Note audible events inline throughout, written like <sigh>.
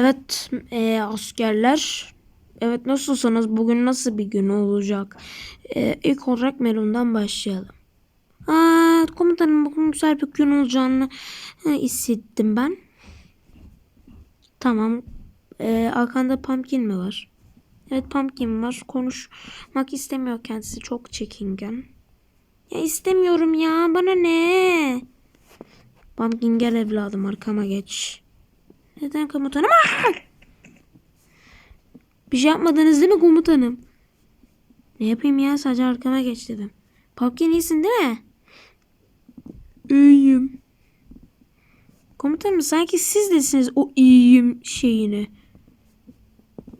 Evet e, askerler. Evet nasılsınız? Bugün nasıl bir gün olacak? E, ilk olarak Melon'dan başlayalım. Aa, komutanım bugün güzel bir gün olacağını e, hissettim ben. Tamam. E, arkanda Pumpkin mi var? Evet Pumpkin var. Konuşmak istemiyor kendisi. Çok çekingen. Ya istemiyorum ya. Bana ne? Pumpkin gel evladım arkama geç. Neden komutanım? Aa! Bir şey yapmadınız değil mi komutanım? Ne yapayım ya sadece arkama geç dedim. Pumpkin iyisin değil mi? İyiyim. Komutanım sanki siz desiniz o iyiyim şeyini.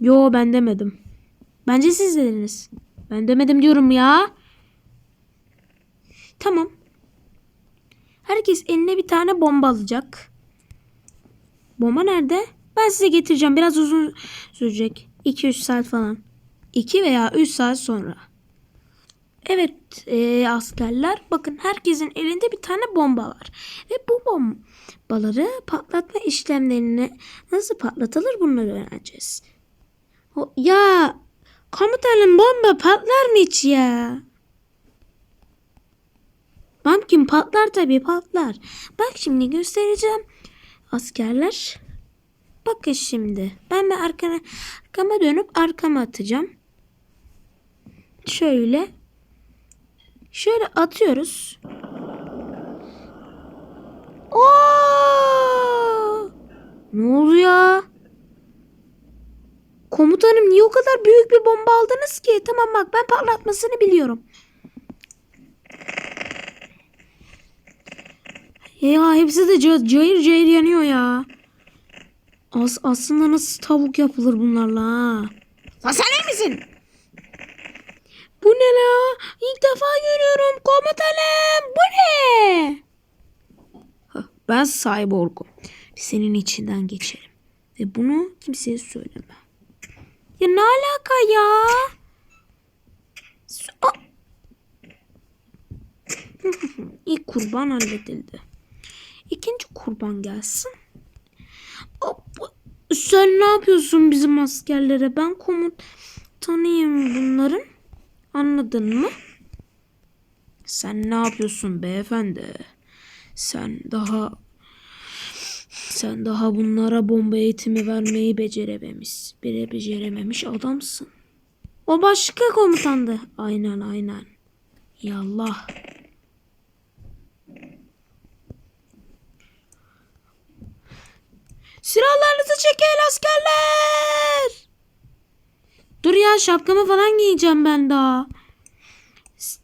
Yo ben demedim. Bence siz dediniz. Ben demedim diyorum ya. Tamam. Herkes eline bir tane bomba alacak. Bomba nerede? Ben size getireceğim. Biraz uzun sürecek. 2-3 saat falan. 2 veya 3 saat sonra. Evet e, askerler bakın herkesin elinde bir tane bomba var. Ve bu bombaları patlatma işlemlerini nasıl patlatılır bunları öğreneceğiz. O, ya komutanım bomba patlar mı hiç ya? Pumpkin patlar tabii patlar. Bak şimdi göstereceğim. Askerler. Bakın şimdi. Ben de arkana, arkama dönüp arkama atacağım. Şöyle. Şöyle atıyoruz. Oo! Ne oluyor? Komutanım niye o kadar büyük bir bomba aldınız ki? Tamam bak ben patlatmasını biliyorum. Ya hepsi de ca- cayır cayır yanıyor ya. As aslında nasıl tavuk yapılır bunlarla ha? Sen misin? Bu ne la? İlk defa görüyorum komutanım. Bu ne? Ben cyborgum. Senin içinden geçerim. Ve bunu kimseye söyleme. Ya ne alaka ya? Aa! <laughs> İlk kurban halledildi. Kurban gelsin. Sen ne yapıyorsun bizim askerlere? Ben komutanıyım bunların. Anladın mı? Sen ne yapıyorsun beyefendi? Sen daha sen daha bunlara bomba eğitimi vermeyi becerememiş, bire becerememiş adamsın. O başka komutandı. Aynen aynen. Yallah. Silahlarınızı çekin askerler. Dur ya şapkamı falan giyeceğim ben daha.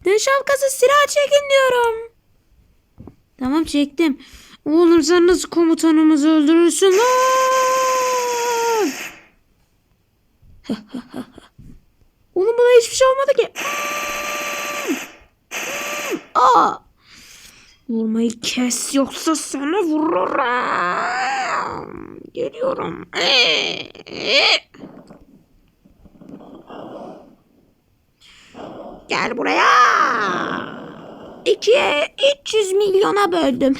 Ne şapkası silah çekin diyorum. Tamam çektim. Nasıl komutanımızı öldürürsün? <laughs> Oğlum buna hiçbir şey olmadı ki. <laughs> Aa! Vurmayı kes yoksa sana vururum. Geliyorum. Gel buraya. İkiye 300 milyona böldüm. <laughs>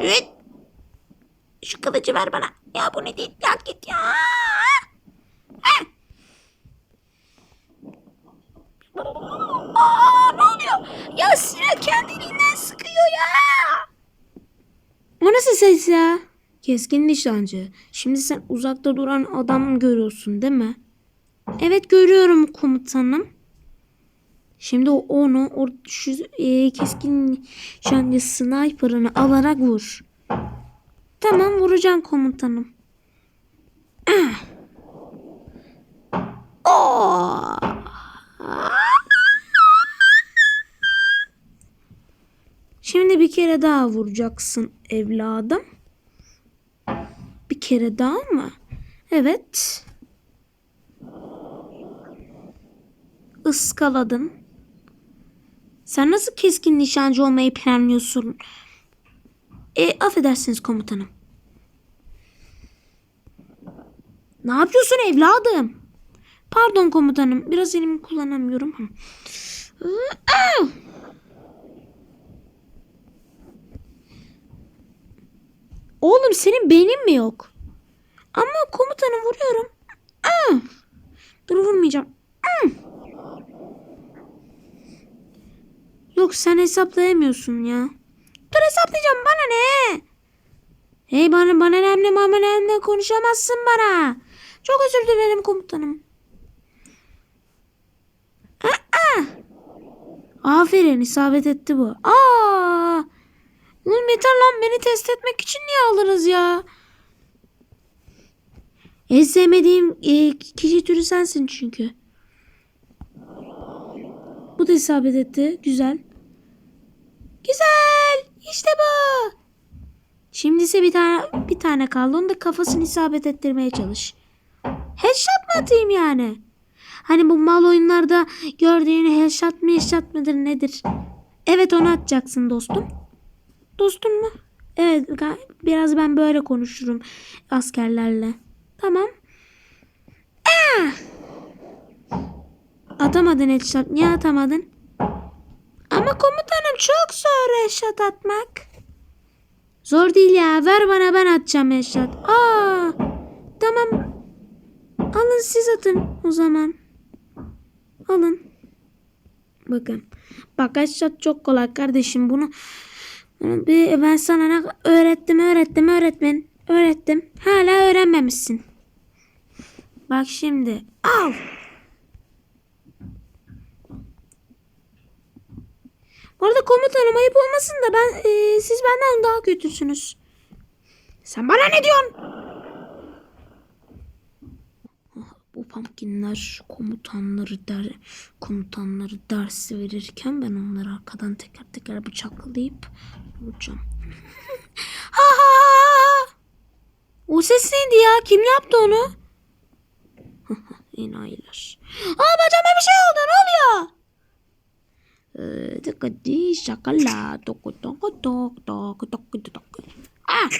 evet. Şu kılıcı ver bana. Ya bu ne değil? Ya git ya. Aa, ne oluyor? Ya silah kendiliğinden sıkıyor ya. O nasıl ses ya? Keskin nişancı. Şimdi sen uzakta duran adam görüyorsun değil mi? Evet görüyorum komutanım. Şimdi onu o şu e, keskin nişancı sniper'ını alarak vur. Tamam vuracağım komutanım. Ah. Şimdi bir kere daha vuracaksın evladım. Kere daha mı? Evet. Iskaladın. Sen nasıl keskin nişancı olmayı planlıyorsun? E, affedersiniz komutanım. Ne yapıyorsun evladım? Pardon komutanım. Biraz elimi kullanamıyorum. Oğlum senin beynin mi yok? Ama komutanım vuruyorum. Ah! Dur vurmayacağım. Ah! Yok sen hesaplayamıyorsun ya. Dur hesaplayacağım bana ne? Hey bana bana ne bana ne konuşamazsın bana. Çok özür dilerim komutanım. Aa! Aferin isabet etti bu. Aa! Oğlum yeter lan beni test etmek için niye alırız ya? En sevmediğim e, kişi türü sensin çünkü. Bu da isabet etti. Güzel. Güzel. İşte bu. Şimdi ise bir tane bir tane kaldı. Onu da kafasını isabet ettirmeye çalış. Headshot mı atayım yani? Hani bu mal oyunlarda gördüğün headshot mı headshot mıdır nedir? Evet onu atacaksın dostum. Dostum mu? Evet biraz ben böyle konuşurum askerlerle. Tamam. Ah! Atamadın headshot. Niye atamadın? Ama komutanım çok zor headshot atmak. Zor değil ya. Ver bana ben atacağım headshot. Aa! Tamam. Alın siz atın o zaman. Alın. Bakın. Bak headshot çok kolay kardeşim. Bunu bir ben sana ne öğrettim öğrettim öğretmen. Öğrettim. Hala öğrenmemişsin. Bak şimdi. Al. Bu arada komutanım ayıp olmasın da ben e, siz benden daha kötüsünüz. Sen bana ne diyorsun? Bu pumpkinler komutanları der komutanları ders verirken ben onları arkadan teker teker bıçaklayıp vuracağım. <laughs> ha ha! O ses neydi ya? Kim yaptı onu? <laughs> Enayiler. Aa bacağıma bir şey oldu. Ne oluyor? Ee, Tıkıdı şakala. Toku toku tok tok toku tok. Ah!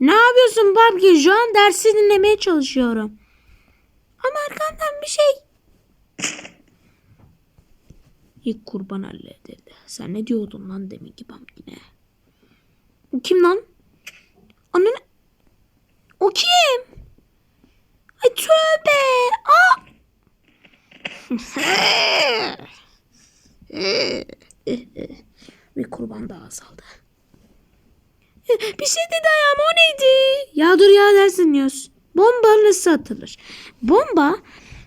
Ne yapıyorsun Babki? Şu an dersi dinlemeye çalışıyorum. Ama arkandan bir şey. İlk kurban halledildi. Sen ne diyordun lan demin ki? O kim lan? Anne O kim? Ay tövbe. Aa! <laughs> bir kurban daha azaldı. Bir şey dedi ayağıma o neydi? Ya dur ya dersin dinliyoruz. Bomba nasıl atılır? Bomba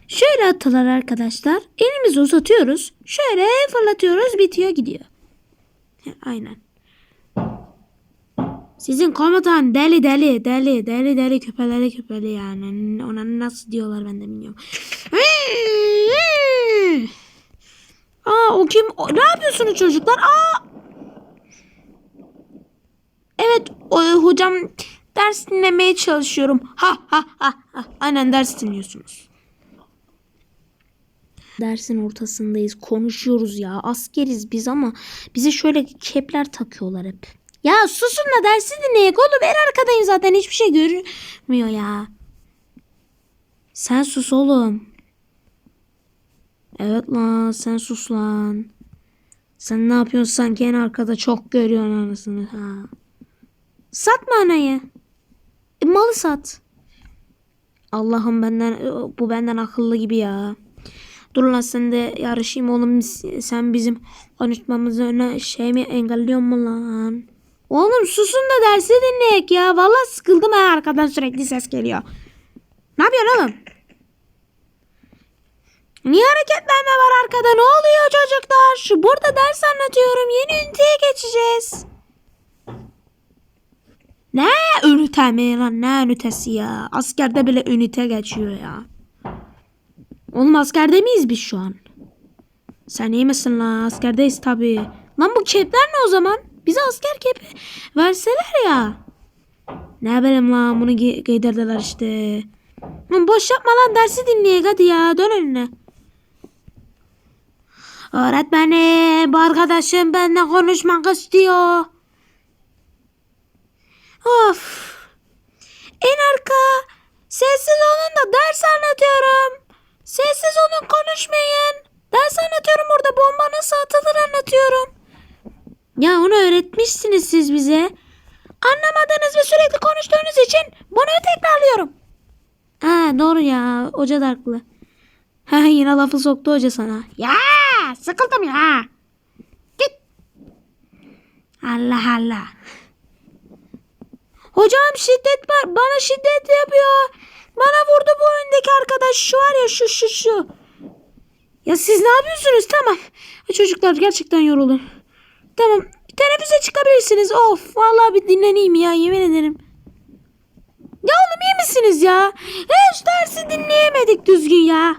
şöyle atılır arkadaşlar. Elimizi uzatıyoruz. Şöyle fırlatıyoruz bitiyor gidiyor. Aynen. Sizin komutan deli deli deli deli deli küpeleri küpeli yani. Ona nasıl diyorlar ben de bilmiyorum. Aa o kim? O- ne yapıyorsunuz çocuklar? Aa! Evet o, hocam ders dinlemeye çalışıyorum. Ha ha ha ha. Aynen ders dinliyorsunuz. Dersin ortasındayız. Konuşuyoruz ya. Askeriz biz ama bize şöyle kepler takıyorlar hep. Ya susun da dersi dinleyek oğlum. En arkadayım zaten. Hiçbir şey görünmüyor ya. Sen sus oğlum. Evet lan sen sus lan. Sen ne yapıyorsun sanki en arkada çok görüyorsun anasını. Ha. Satma anayı. E, malı sat. Allah'ım benden bu benden akıllı gibi ya. Dur lan sen de yarışayım oğlum. Sen bizim konuşmamızı öne şey mi engelliyor mu lan? Oğlum susun da dersi dinleyek ya. Vallahi sıkıldım ha arkadan sürekli ses geliyor. Ne yapıyorsun oğlum? Niye hareketlenme var arkada? Ne oluyor çocuklar? Şu burada ders anlatıyorum. Yeni üniteye geçeceğiz. Ne ünite mi lan? Ne ünitesi ya? Askerde bile ünite geçiyor ya. Oğlum askerde miyiz biz şu an? Sen iyi misin lan? Askerdeyiz tabii. Lan bu kepler ne o zaman? Bize asker kepi verseler ya. Ne bileyim lan bunu gi- giydirdiler işte. Lan boş yapma lan dersi dinleyek hadi ya dön önüne. Öğretmenim bu arkadaşım benimle konuşmak istiyor. Of. En arka. Sessiz olun da ders anlatıyorum. Sessiz olun konuşmayın. Ders anlatıyorum burada bomba nasıl atılır anlatıyorum. Ya onu öğretmişsiniz siz bize. Anlamadınız ve sürekli konuştuğunuz için bunu tekrarlıyorum. Ha doğru ya. Hoca da haklı. Ha yine lafı soktu hoca sana. Ya sıkıldım ya. Git. Allah Allah. Hocam şiddet var. Bana şiddet yapıyor. Bana vurdu bu öndeki arkadaş. Şu var ya şu şu şu. Ya siz ne yapıyorsunuz? Tamam. Çocuklar gerçekten yoruldum. Tamam. Teneffüse çıkabilirsiniz. Of. Vallahi bir dinleneyim ya. Yemin ederim. Ya oğlum iyi misiniz ya? Hiç dersi dinleyemedik düzgün ya.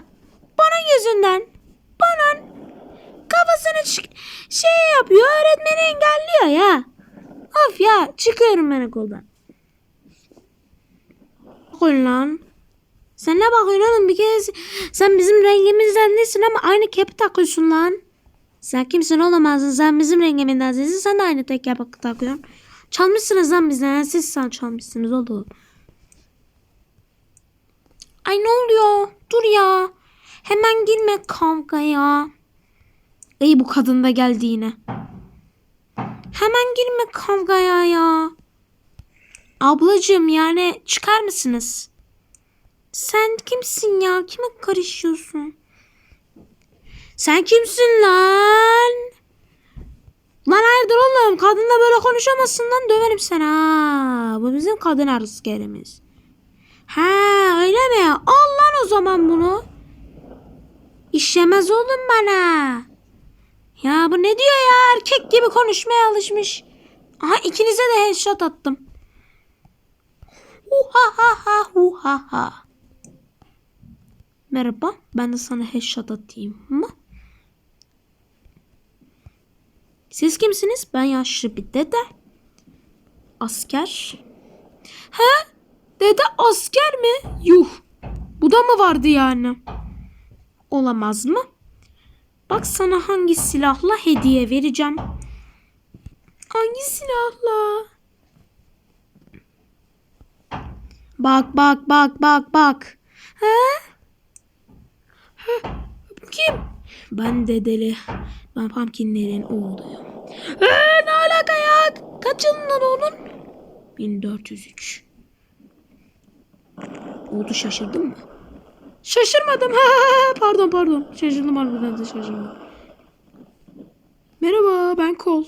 Bana yüzünden. Bana kafasını şey yapıyor. Öğretmeni engelliyor ya. Of ya. Çıkıyorum ben okuldan. Bakın lan. Sen ne bakıyorsun oğlum? Bir kez sen bizim rengimizden değilsin ama aynı kepi takıyorsun lan. Sen kimsin olamazsın. Sen bizim rengimizden değilsin. Sen de aynı tek kepi takıyorsun. Çalmışsınız lan bizden. Siz sen çalmışsınız oğlum. Ay ne oluyor? Dur ya. Hemen girme kavgaya. İyi bu kadın da geldi yine. Hemen girme kavgaya ya. Ablacığım yani çıkar mısınız? Sen kimsin ya? Kime karışıyorsun? Sen kimsin lan? Lan hayırdır oğlum? Kadınla böyle konuşamazsın lan. Döverim seni ha. Bu bizim kadın askerimiz. Ha öyle mi? Al lan o zaman bunu. İşlemez oğlum bana. Ya bu ne diyor ya? Erkek gibi konuşmaya alışmış. Aha ikinize de headshot attım. Uha ha ha hu ha ha. Merhaba, ben de sana headshot atayım mı? Siz kimsiniz? Ben yaşlı bir dede. Asker. He? Dede asker mi? Yuh. Bu da mı vardı yani? Olamaz mı? Bak sana hangi silahla hediye vereceğim. Hangi silahla? Bak bak bak bak bak. He? He? Kim? Ben dedeli. Ben pumpkinlerin oğluyum. Ee, ne alaka ya? Kaç yılından oğlun? 1403. Oldu şaşırdın mı? Şaşırmadım. pardon pardon. Şaşırdım harbiden de şaşırdım. Merhaba ben Kol.